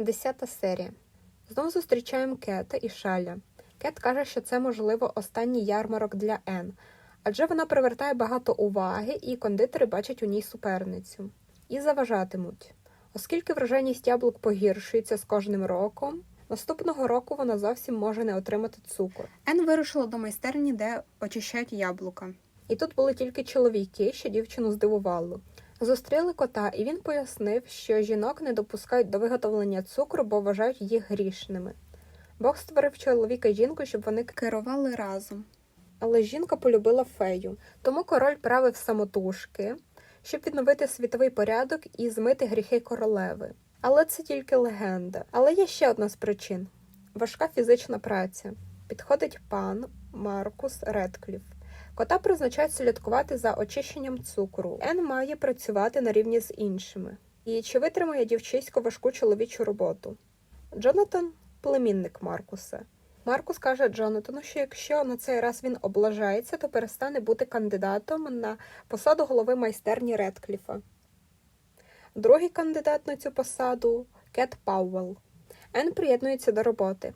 Десята серія. Знову зустрічаємо Кета і Шаля. Кет каже, що це, можливо, останній ярмарок для Ен, адже вона привертає багато уваги, і кондитери бачать у ній суперницю. І заважатимуть. Оскільки врожайність яблук погіршується з кожним роком, наступного року вона зовсім може не отримати цукор. Ен вирушила до майстерні, де очищають яблука. І тут були тільки чоловіки, що дівчину здивувало. Зустріли кота, і він пояснив, що жінок не допускають до виготовлення цукру, бо вважають їх грішними. Бог створив чоловіка і жінку, щоб вони Керували разом. але жінка полюбила фею. Тому король правив самотужки, щоб відновити світовий порядок і змити гріхи королеви. Але це тільки легенда. Але є ще одна з причин: важка фізична праця. Підходить пан Маркус Редкліф. Кота призначають слідкувати за очищенням цукру. Ен має працювати на рівні з іншими. І чи витримає дівчисько важку чоловічу роботу? Джонатан племінник Маркуса. Маркус каже Джонатану, що якщо на цей раз він облажається, то перестане бути кандидатом на посаду голови майстерні Редкліфа. Другий кандидат на цю посаду Кет Пауэлл. Ен приєднується до роботи,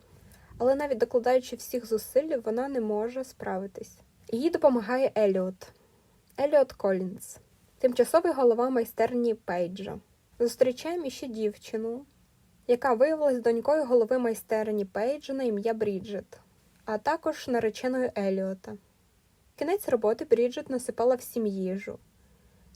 але навіть докладаючи всіх зусиль, вона не може справитись. Їй допомагає Еліот. Еліот Колінс, тимчасовий голова майстерні Пейджа. Зустрічаємо іще дівчину, яка виявилась донькою голови майстерні Пейджа на ім'я Бріджит, а також нареченою Еліота. Кінець роботи Бріджит насипала всім їжу.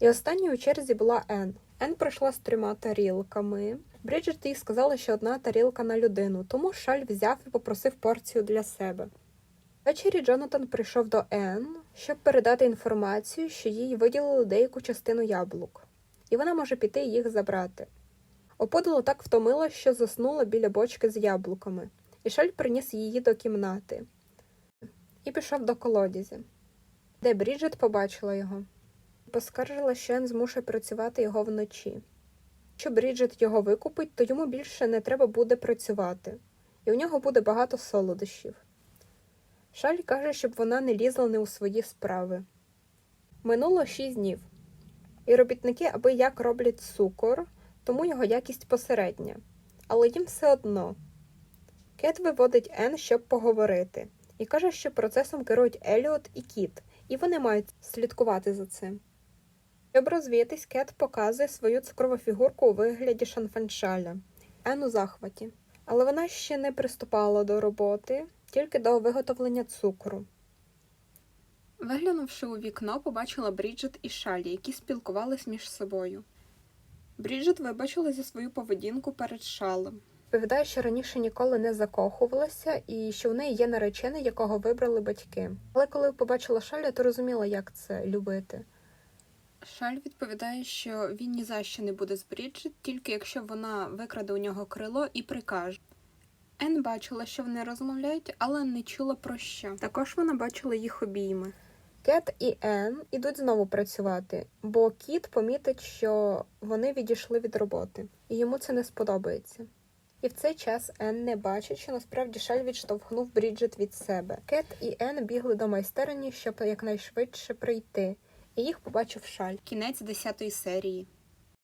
І останньою у черзі була Ен. Ен пройшла з трьома тарілками. Бріджит їй сказала, що одна тарілка на людину, тому шаль взяв і попросив порцію для себе. Ввечері Джонатан прийшов до Ен, щоб передати інформацію, що їй виділили деяку частину яблук, і вона може піти їх забрати. Опудало так втомило, що заснула біля бочки з яблуками, і шаль приніс її до кімнати і пішов до колодязі, де Бріджит побачила його. Поскаржила, що Ен змушує працювати його вночі. Якщо Бріджит його викупить, то йому більше не треба буде працювати, і у нього буде багато солодощів. Шаль каже, щоб вона не лізла не у свої справи. Минуло шість днів, і робітники аби як роблять цукор, тому його якість посередня, але їм все одно. Кет виводить Ен, щоб поговорити, і каже, що процесом керують Еліот і Кіт, і вони мають слідкувати за цим. Щоб розвіятись, Кет показує свою цукрову фігурку у вигляді шанфаншаля. Ен у захваті. Але вона ще не приступала до роботи, тільки до виготовлення цукру. Виглянувши у вікно, побачила Бріджит і Шалі, які спілкувались між собою. Бріджит вибачила за свою поведінку перед шалем. Відповідає, що раніше ніколи не закохувалася і що в неї є наречений, якого вибрали батьки. Але коли побачила шаля, то розуміла, як це любити. Шаль відповідає, що він ні за що не буде з Бріджит, тільки якщо вона викраде у нього крило і прикаже. Ен бачила, що вони розмовляють, але не чула про що. Також вона бачила їх обійми. Кет і Ен ідуть знову працювати, бо кіт помітить, що вони відійшли від роботи, і йому це не сподобається. І в цей час Ен не бачить, що насправді Шаль відштовхнув Бріджит від себе. Кет і Ен бігли до майстерні, щоб якнайшвидше прийти, і їх побачив Шаль. Кінець десятої серії.